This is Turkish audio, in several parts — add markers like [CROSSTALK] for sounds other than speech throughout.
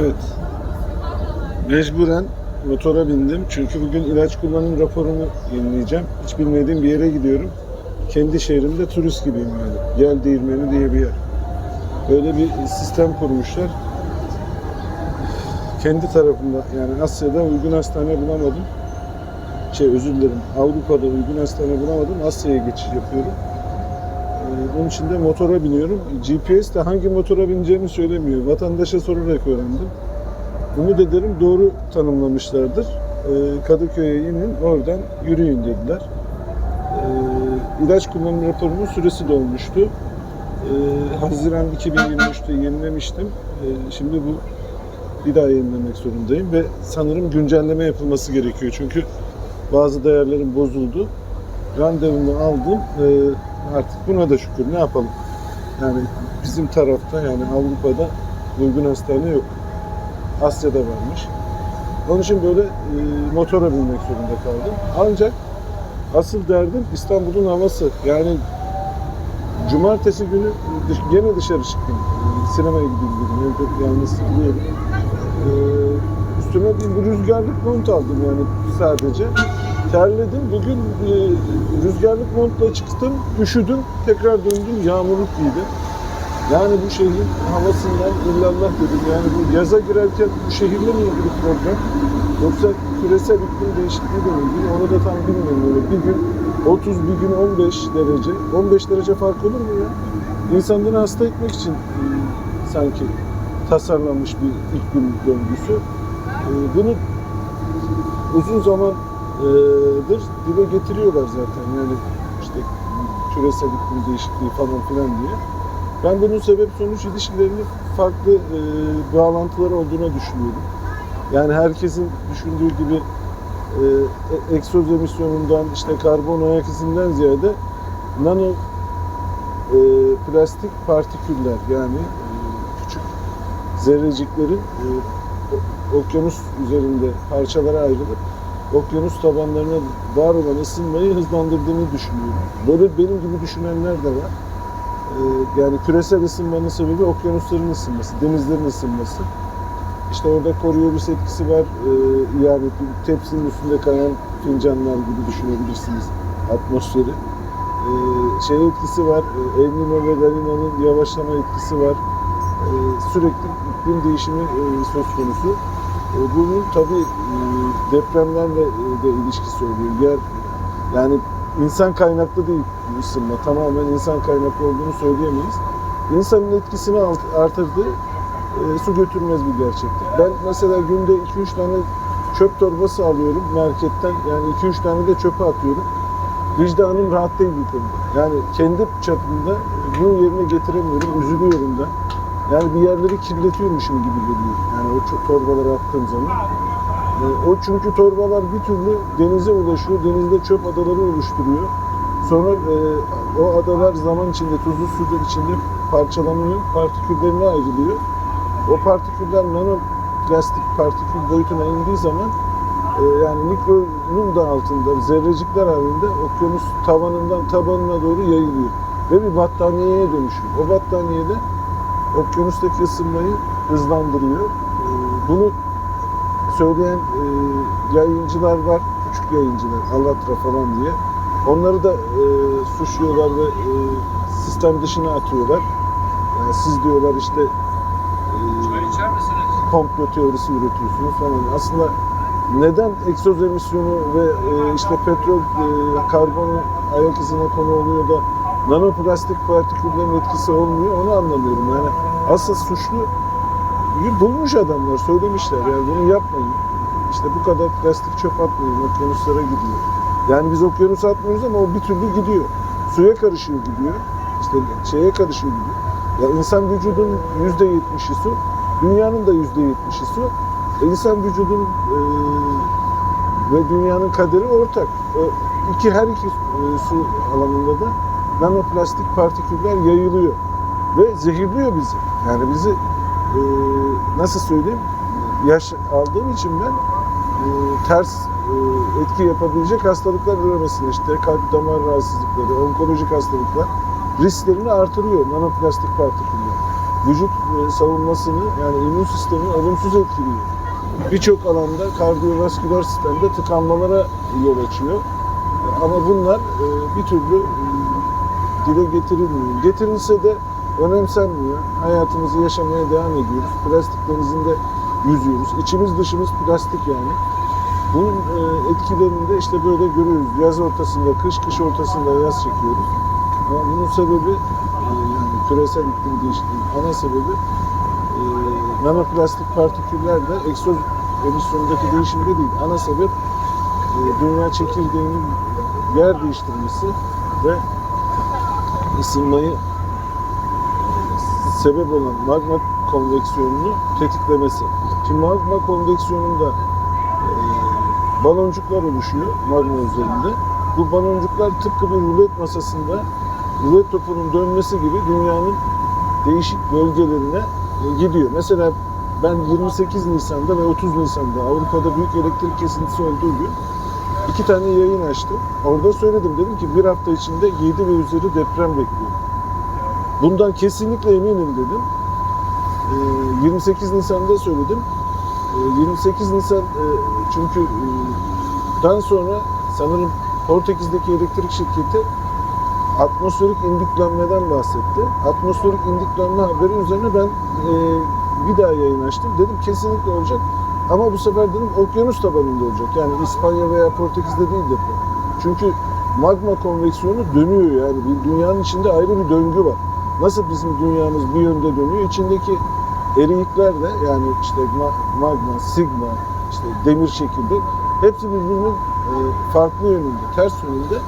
Evet. Mecburen motora bindim. Çünkü bugün ilaç kullanım raporumu yenileyeceğim. Hiç bilmediğim bir yere gidiyorum. Kendi şehrimde turist gibiyim yani. Gel Değirmeni diye bir yer. Böyle bir sistem kurmuşlar. Kendi tarafımda yani Asya'da uygun hastane bulamadım. Şey özür dilerim. Avrupa'da uygun hastane bulamadım. Asya'ya geçiş yapıyorum. Ee, Onun için de motora biniyorum. GPS de hangi motora bineceğimi söylemiyor. Vatandaşa sorarak öğrendim. Umut ederim doğru tanımlamışlardır. Ee, Kadıköy'e inin, oradan yürüyün dediler. Ee, ilaç kullanım raporumun süresi dolmuştu. Haziran 2023'te yenilemiştim. Şimdi bu bir daha yenilemek zorundayım ve sanırım güncelleme yapılması gerekiyor. Çünkü bazı değerlerim bozuldu. Randevumu aldım. Ee, artık buna da şükür. Ne yapalım? Yani bizim tarafta yani Avrupa'da uygun hastane yok. Asya'da varmış. Onun için böyle e, motora binmek zorunda kaldım. Ancak asıl derdim İstanbul'un havası. Yani cumartesi günü dış- gene dışarı çıktım. E, Sinemaya gideyim dedim. Evde yalnız sıkılıyorum. E, üstüme bir rüzgarlık mont aldım yani sadece. Terledim. Bugün e, rüzgarlık montla çıktım. Üşüdüm. Tekrar döndüm. Yağmurluk giydim. Yani bu şehrin havasından illallah dedim. Yani bu yaza girerken bu şehirle mi ilgili problem? Yoksa küresel iklim değişikliği de ilgili? Onu da tam bilmiyorum. Öyle bir gün 30, bir gün 15 derece. 15 derece fark olur mu ya? İnsanları hasta etmek için e, sanki tasarlanmış bir iklim döngüsü. E, bunu uzun zamandır dile getiriyorlar zaten. Yani işte küresel iklim değişikliği falan filan diye. Ben bunun sebep sonuç ilişkilerinin farklı e, bağlantıları olduğuna düşünüyorum. Yani herkesin düşündüğü gibi e, egzoz emisyonundan, işte karbon ayak izinden ziyade nano e, plastik partiküller yani e, küçük zerreciklerin e, okyanus üzerinde parçalara ayrılıp okyanus tabanlarına var olan ısınmayı hızlandırdığını düşünüyorum. Böyle benim gibi düşünenler de var. Ee, yani küresel ısınmanın sebebi okyanusların ısınması, denizlerin ısınması. İşte orada Coriolis etkisi var. Ee, yani tepsinin üstünde kayan fincanlar gibi düşünebilirsiniz atmosferi. Ee, şey etkisi var. e, El Niño ve La yavaşlama etkisi var. Ee, sürekli iklim değişimi e, söz konusu. E, bunun tabii e, depremlerle e, de ilişkisi oluyor. Yer yani insan kaynaklı değil bu ısınma. Tamamen insan kaynaklı olduğunu söyleyemeyiz. İnsanın etkisini artırdığı e, su götürmez bir gerçektir. Ben mesela günde 2-3 tane çöp torbası alıyorum marketten. Yani 2-3 tane de çöpe atıyorum. Vicdanım rahat değil bu konuda. Yani kendi çapımda bunu yerine getiremiyorum. Üzülüyorum da. Yani bir yerleri kirletiyormuşum gibi geliyor. Yani o torbaları attığım zaman. E, O çünkü torbalar bir türlü denize ulaşıyor. Denizde çöp adaları oluşturuyor. Sonra e, o adalar zaman içinde, tuzlu sular içinde parçalanıyor. Partiküllerine ayrılıyor. O partiküller nano plastik partikül boyutuna indiği zaman e, yani mikronun da altında zerrecikler halinde okyanus tavanından tabanına doğru yayılıyor. Ve bir battaniyeye dönüşüyor. O battaniyede okyanustaki ısınmayı hızlandırıyor. E, bunu söyleyen e, yayıncılar var, küçük yayıncılar, Allatra falan diye. Onları da e, suçluyorlar ve e, sistem dışına atıyorlar. Yani siz diyorlar işte e, komplo teorisi üretiyorsunuz falan. Aslında neden egzoz emisyonu ve e, işte petrol e, karbonu ayak izine konu oluyor da nanoplastik partiküllerin etkisi olmuyor onu anlamıyorum. Yani asıl suçlu bulmuş adamlar söylemişler yani bunu yapmayın. İşte bu kadar plastik çöp atmayın okyanuslara gidiyor. Yani biz okyanusa atmıyoruz ama o bir türlü gidiyor. Suya karışıyor gidiyor. İşte şeye karışıyor gidiyor. Ya insan vücudunun yüzde yetmişi su, dünyanın da yüzde yetmişi su. E insan vücudun e, ve dünyanın kaderi ortak. O iki her iki e, su alanında da nanoplastik partiküller yayılıyor ve zehirliyor bizi. Yani bizi e, nasıl söyleyeyim? Yaş aldığım için ben e, ters e, etki yapabilecek hastalıklar üremesine işte kalp damar rahatsızlıkları, onkolojik hastalıklar risklerini artırıyor nanoplastik partiküller. vücut e, savunmasını yani immün sistemi olumsuz etkiliyor. Birçok alanda kardiyovasküler sistemde tıkanmalara yol açıyor. Ama bunlar e, bir türlü e, dile getirilmiyor. Getirilse de önemsenmiyor. Hayatımızı yaşamaya devam ediyoruz. Plastik denizinde yüzüyoruz. İçimiz dışımız plastik yani. Bunun e, etkilerini de işte böyle görüyoruz. Yaz ortasında kış, kış ortasında yaz çekiyoruz. Ama bunun sebebi e, yani küresel iklim değişikliğinin ana sebebi e, nanoplastik partiküllerde egzoz emisyonundaki değişimde değil. Ana sebep dünya çekirdeğinin yer değiştirmesi ve ısınmayı sebep olan magma konveksiyonunu tetiklemesi. Şimdi magma konveksiyonunda e, baloncuklar oluşuyor magma üzerinde. Bu baloncuklar tıpkı bir rulet masasında rulet topunun dönmesi gibi dünyanın değişik bölgelerine e, gidiyor. Mesela ben 28 Nisan'da ve 30 Nisan'da Avrupa'da büyük elektrik kesintisi olduğu gün iki tane yayın açtım. Orada söyledim dedim ki bir hafta içinde 7 ve üzeri deprem bekliyorum. Bundan kesinlikle eminim dedim. Ee, 28 Nisan'da söyledim. Ee, 28 Nisan e, çünkü e, dan sonra sanırım Portekiz'deki elektrik şirketi atmosferik indüklenmeden bahsetti. Atmosferik indüklenme haberi üzerine ben e, bir daha yayın açtım. Dedim kesinlikle olacak. Ama bu sefer dedim okyanus tabanında olacak. Yani İspanya veya Portekiz'de değil deprem. Çünkü magma konveksiyonu dönüyor yani. Dünyanın içinde ayrı bir döngü var. Nasıl bizim dünyamız bir yönde dönüyor, içindeki eriyikler de yani işte ma- magma, sigma, işte demir çekirdek hepsi birbirinin e, farklı yönünde, ters yönünde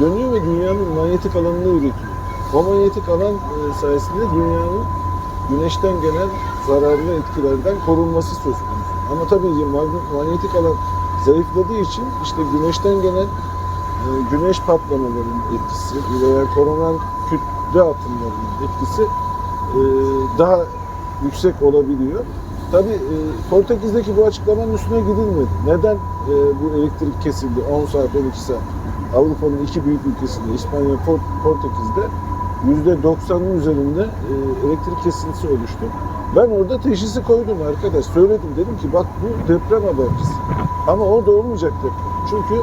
dönüyor ve dünyanın manyetik alanını üretiyor. O manyetik alan e, sayesinde dünyanın güneşten gelen zararlı etkilerden korunması söz konusu. Ama tabii ki manyetik alan zayıfladığı için işte güneşten gelen e, güneş patlamalarının etkisi veya koronan kütle atımlarının etkisi e, daha yüksek olabiliyor. Tabii e, Portekiz'deki bu açıklamanın üstüne gidilmedi. Neden e, bu elektrik kesildi 10 saat 12 saat? Avrupa'nın iki büyük ülkesinde İspanya, Port- Portekiz'de %90'ın üzerinde e, elektrik kesintisi oluştu. Ben orada teşhisi koydum arkadaş. Söyledim dedim ki bak bu deprem habercisi. Ama orada olmayacak deprem. Çünkü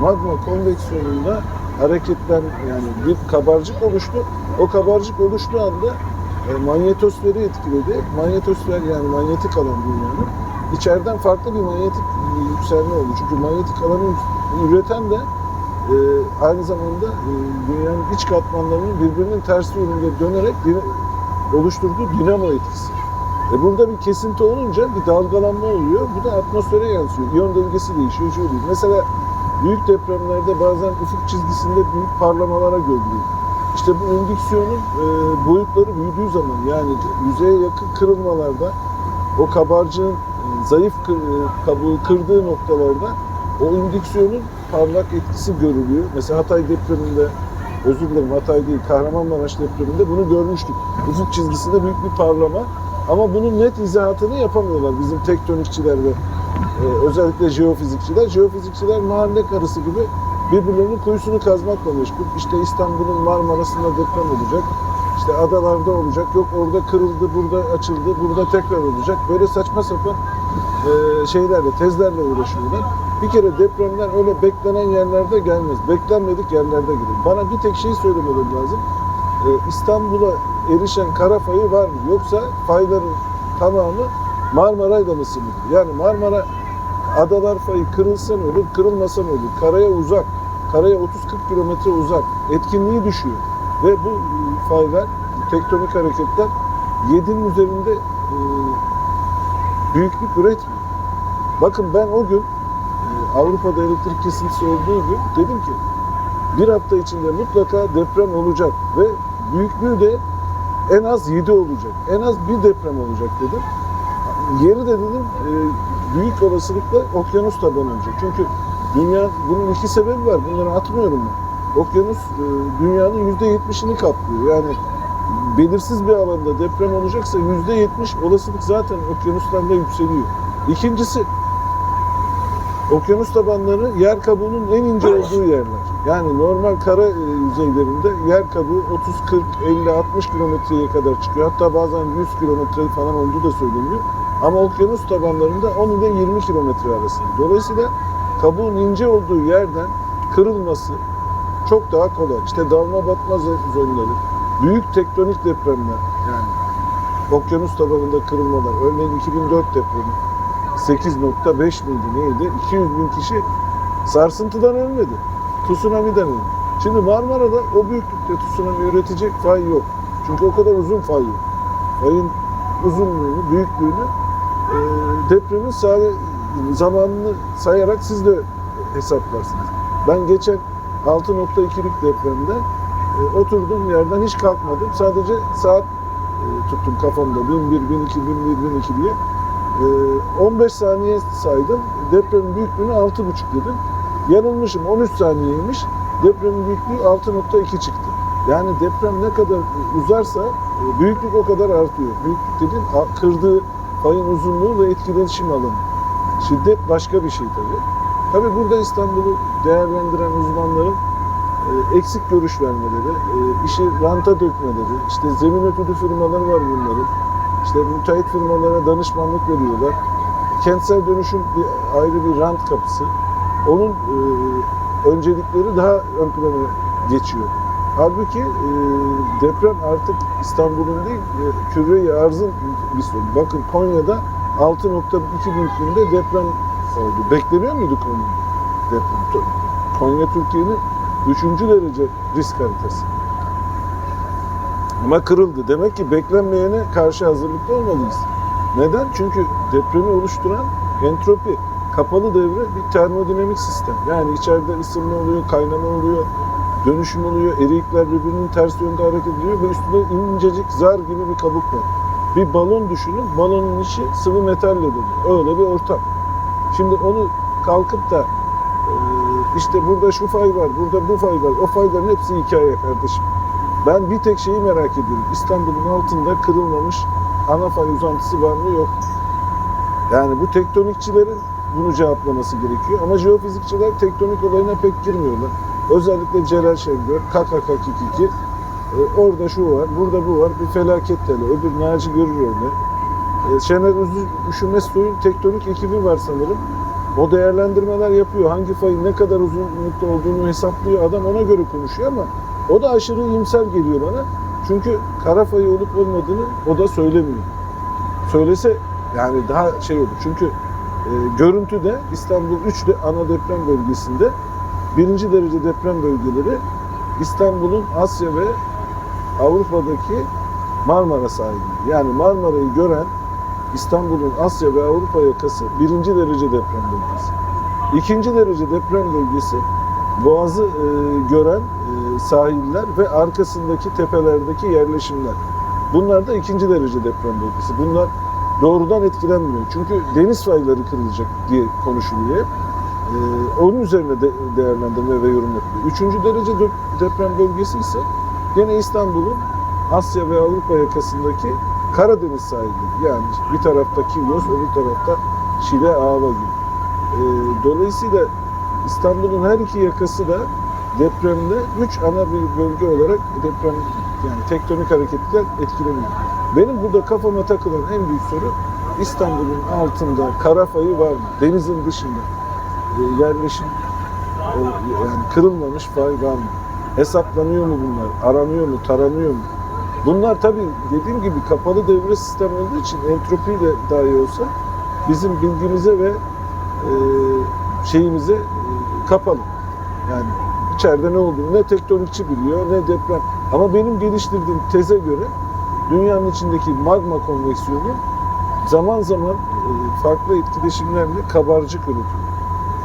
magma konveksiyonunda hareketlen yani bir kabarcık oluştu. O kabarcık oluştuğu anda e, manyetosferi etkiledi. Manyetosfer yani manyetik alan dünyanın. İçeriden farklı bir manyetik yükselme oldu. Çünkü manyetik alanı üreten de e, aynı zamanda e, dünyanın iç katmanlarının birbirinin ters yönünde dönerek oluşturduğu dinamo etkisi. E burada bir kesinti olunca bir dalgalanma oluyor. Bu da atmosfere yansıyor. İyon dengesi değişiyor. Şöyle. Mesela büyük depremlerde bazen ufuk çizgisinde büyük parlamalara görülüyor. İşte bu indüksiyonun e, boyutları büyüdüğü zaman yani yüzeye yakın kırılmalarda o kabarcığın e, zayıf e, kabuğu kırdığı noktalarda o indüksiyonun parlak etkisi görülüyor. Mesela Hatay depreminde, özür dilerim Hatay değil, Kahramanmaraş depreminde bunu görmüştük. Ufuk çizgisinde büyük bir parlama. Ama bunun net izahatını yapamıyorlar bizim tektonikçiler ve e, özellikle jeofizikçiler. Jeofizikçiler mahalle karısı gibi birbirlerinin kuyusunu kazmakla meşgul. İşte İstanbul'un Marmara'sında deprem olacak. İşte adalarda olacak. Yok orada kırıldı, burada açıldı, burada tekrar olacak. Böyle saçma sapan e, şeylerle, tezlerle uğraşıyorlar. Bir kere depremler öyle beklenen yerlerde gelmez. Beklenmedik yerlerde gelir. Bana bir tek şey söylemeleri lazım. E, İstanbul'a erişen kara fayı var mı? Yoksa fayların tamamı Marmaray'la mı sınırlı? Yani Marmara adalar fayı kırılsa ne olur, kırılmasa ne olur? Karaya uzak. Karaya 30-40 kilometre uzak. Etkinliği düşüyor. Ve bu e, faylar, tektonik hareketler 7'nin üzerinde e, büyüklük üretmiyor. Bakın ben o gün e, Avrupa'da elektrik kesintisi olduğu gün dedim ki bir hafta içinde mutlaka deprem olacak ve büyüklüğü de en az 7 olacak. En az bir deprem olacak dedim. Yeri de dedim e, büyük olasılıkla okyanus tabanı olacak. Çünkü dünya bunun iki sebebi var. Bunları atmıyorum ben. Okyanus e, dünyanın yüzde yetmişini kaplıyor. Yani belirsiz bir alanda deprem olacaksa yüzde yetmiş olasılık zaten okyanuslarla yükseliyor. İkincisi okyanus tabanları yer kabuğunun en ince olduğu yerler. Yani normal kara e, yüzeylerinde yer kabuğu 30, 40, 50, 60 kilometreye kadar çıkıyor. Hatta bazen 100 kilometre falan olduğu da söyleniyor. Ama okyanus tabanlarında 10 ile 20 kilometre arasında. Dolayısıyla kabuğun ince olduğu yerden kırılması çok daha kolay. İşte dalma batma zonları, büyük tektonik depremler yani okyanus tabanında kırılmalar. Örneğin 2004 depremi 8.5 miydi neydi? 200 bin kişi sarsıntıdan ölmedi. Tsunami'den öldü. Şimdi Marmara'da o büyüklükte tsunami üretecek fay yok. Çünkü o kadar uzun fay yok. Fayın uzunluğunu, büyüklüğünü depremin say- zamanını sayarak siz de hesaplarsınız. Ben geçen 6.2'lik depremde e, oturduğum yerden hiç kalkmadım. Sadece saat e, tuttum kafamda 1001, 1002, 1001, 1002 diye. E, 15 saniye saydım. Depremin büyüklüğünü 6.5 dedim. Yanılmışım 13 saniyeymiş. Depremin büyüklüğü 6.2 çıktı. Yani deprem ne kadar uzarsa e, büyüklük o kadar artıyor. Büyüklük dediğim kırdığı fayın uzunluğu ve etkileşim alanı. Şiddet başka bir şey tabii. Tabii burada İstanbul'u değerlendiren uzmanların e, eksik görüş vermeleri, e, işi ranta dökmeleri, işte zemin ötürü firmalar var bunların. İşte müteahhit firmalara danışmanlık veriyorlar. Kentsel dönüşüm bir, ayrı bir rant kapısı. Onun e, öncelikleri daha ön plana geçiyor. Halbuki e, deprem artık İstanbul'un değil, e, küre arzın bir sorunu. Bakın Konya'da 6.2 büyüklüğünde deprem oldu. Bekleniyor muydu Konya deprem? Konya Türkiye'nin 3. derece risk haritası. Ama kırıldı. Demek ki beklenmeyene karşı hazırlıklı olmalıyız. Neden? Çünkü depremi oluşturan entropi, kapalı devre bir termodinamik sistem. Yani içeride ısınma oluyor, kaynama oluyor, dönüşüm oluyor, erikler birbirinin ters yönde hareket ediyor ve üstünde incecik zar gibi bir kabuk var. Bir balon düşünün, balonun içi sıvı metalle dolu. Öyle bir ortam. Şimdi onu kalkıp da e, işte burada şu fay var, burada bu fay var, o fayların hepsi hikaye kardeşim. Ben bir tek şeyi merak ediyorum. İstanbul'un altında kırılmamış ana fay uzantısı var mı yok. Yani bu tektonikçilerin bunu cevaplaması gerekiyor. Ama jeofizikçiler tektonik olayına pek girmiyorlar. Özellikle Celal Şengör, KKK22, e, orada şu var, burada bu var, bir felaket teli, öbür Naci görür öyle. E, Şener Üzü, Üşüme Suyun tektonik ekibi var sanırım. O değerlendirmeler yapıyor. Hangi fayın ne kadar uzunlukta olduğunu hesaplıyor. Adam ona göre konuşuyor ama o da aşırı iyimser geliyor bana. Çünkü kara fayı olup olmadığını o da söylemiyor. Söylese yani daha şey olur. Çünkü e, görüntüde İstanbul 3 de ana deprem bölgesinde birinci derece deprem bölgeleri İstanbul'un Asya ve Avrupa'daki Marmara sahili. Yani Marmara'yı gören İstanbul'un Asya ve Avrupa yakası birinci derece deprem bölgesi. İkinci derece deprem bölgesi Boğaz'ı e, gören e, sahiller ve arkasındaki tepelerdeki yerleşimler. Bunlar da ikinci derece deprem bölgesi. Bunlar doğrudan etkilenmiyor. Çünkü deniz fayları kırılacak diye konuşuluyor. Ee, onun üzerine de değerlendirme ve yorum yapılıyor. Üçüncü derece dep- deprem bölgesi ise gene İstanbul'un Asya ve Avrupa yakasındaki Karadeniz sahilleri. Yani bir tarafta Kilyos, öbür tarafta Şile, Ava gibi. Ee, dolayısıyla İstanbul'un her iki yakası da depremde üç ana bir bölge olarak deprem yani tektonik hareketler etkileniyor. Benim burada kafama takılan en büyük soru İstanbul'un altında kara fayı var mı? Denizin dışında yerleşim yani kırılmamış fay? Hesaplanıyor mu bunlar? Aranıyor mu? Taranıyor mu? Bunlar tabii dediğim gibi kapalı devre sistem olduğu için entropi de dahi olsa bizim bilgimize ve e, şeyimize e, kapalı. Yani içeride ne olduğunu ne tektonikçi biliyor ne deprem. Ama benim geliştirdiğim teze göre dünyanın içindeki magma konveksiyonu zaman zaman e, farklı etkileşimlerle kabarcık üretiyor.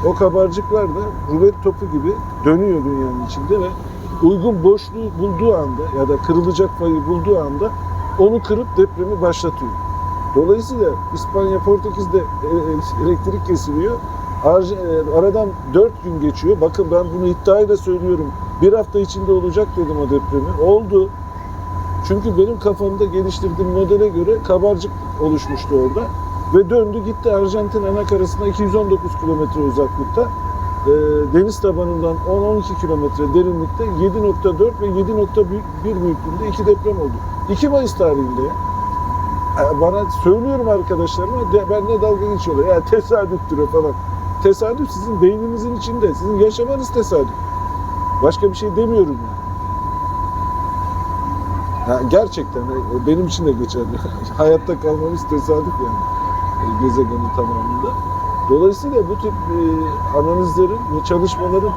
O kabarcıklar da rulet topu gibi dönüyor dünyanın içinde ve uygun boşluğu bulduğu anda ya da kırılacak fayı bulduğu anda onu kırıp depremi başlatıyor. Dolayısıyla İspanya, Portekiz'de e, elektrik kesiliyor. E, Aradan 4 gün geçiyor. Bakın ben bunu iddiayla söylüyorum. Bir hafta içinde olacak dedim o depremi. Oldu. Çünkü benim kafamda geliştirdiğim modele göre kabarcık oluşmuştu orada. Ve döndü gitti Arjantin ana karasına 219 kilometre uzaklıkta. deniz tabanından 10-12 kilometre derinlikte 7.4 ve 7.1 büyüklüğünde iki deprem oldu. 2 Mayıs tarihinde. E, Bana söylüyorum arkadaşlarıma, de, benimle dalga geçiyorlar. Ya tesadüftür o falan. Tesadüf sizin beyninizin içinde. Sizin yaşamanız tesadüf. Başka bir şey demiyorum yani. Ya gerçekten e, benim için de geçerli. [LAUGHS] Hayatta kalmamız tesadüf yani gezegenin tamamında. Dolayısıyla bu tip e, analizlerin ve çalışmaların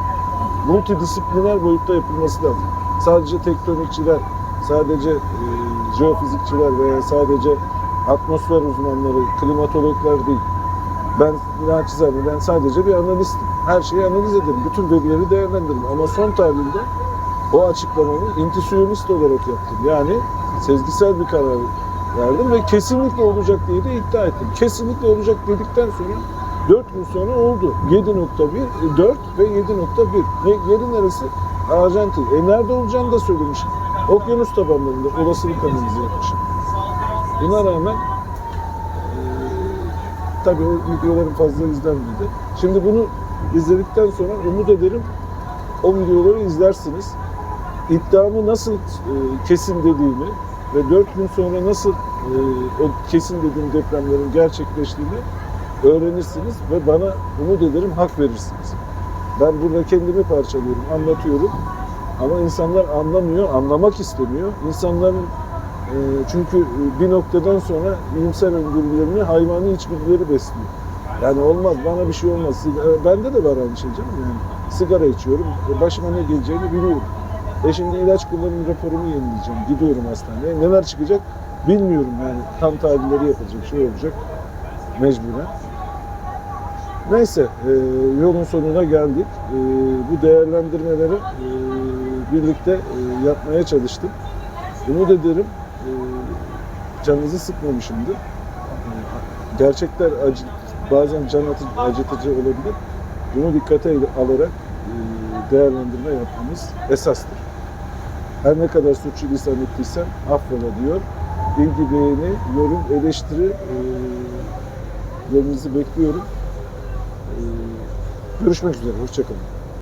multidisipliner boyutta yapılması lazım. Sadece tektonikçiler, sadece e, jeofizikçiler veya sadece atmosfer uzmanları, klimatologlar değil. Ben naçizane ben sadece bir analistim. Her şeyi analiz ederim. Bütün verileri değerlendiririm. Ama son tahlilde o açıklamamı intuisyonist olarak yaptım. Yani sezgisel bir karar verdim ve kesinlikle olacak diye de iddia ettim. Kesinlikle olacak dedikten sonra 4 gün sonra oldu. 7.1, 4 ve 7.1. Ne, yeri neresi? Arjantin. E nerede olacağını da söylemişim. Okyanus tabanlarında olasılık analizi yapmışım. Buna rağmen e, tabii o videolarım fazla izlenmedi. Şimdi bunu izledikten sonra umut ederim o videoları izlersiniz. İddiamı nasıl e, kesin dediğimi ve 4 gün sonra nasıl e, o kesin dediğim depremlerin gerçekleştiğini öğrenirsiniz ve bana umut ederim hak verirsiniz. Ben burada kendimi parçalıyorum, anlatıyorum. Ama insanlar anlamıyor, anlamak istemiyor. İnsanların e, çünkü bir noktadan sonra iyimser öngörülerini hayvani içgüdüleri besliyor. Yani olmaz, bana bir şey olmaz. Sigara- Bende de var aynı şey canım yani. Sigara içiyorum, e, başıma ne geleceğini biliyorum. E şimdi ilaç kullanım raporumu yenileyeceğim. Gidiyorum hastaneye. Neler çıkacak bilmiyorum yani. Tam tahlilleri yapılacak, şey olacak. Mecburen. Neyse, e, yolun sonuna geldik. E, bu değerlendirmeleri e, birlikte e, yapmaya çalıştım. Umut ederim e, canınızı sıkmamışımdır. E, gerçekler acı, bazen can acıtıcı olabilir. Bunu dikkate alarak değerlendirme yapmamız esastır. Her ne kadar suçlu ettiysem affola diyor. Bilgi, beğeni, yorum, eleştiri e, bekliyorum. E, görüşmek üzere, hoşçakalın.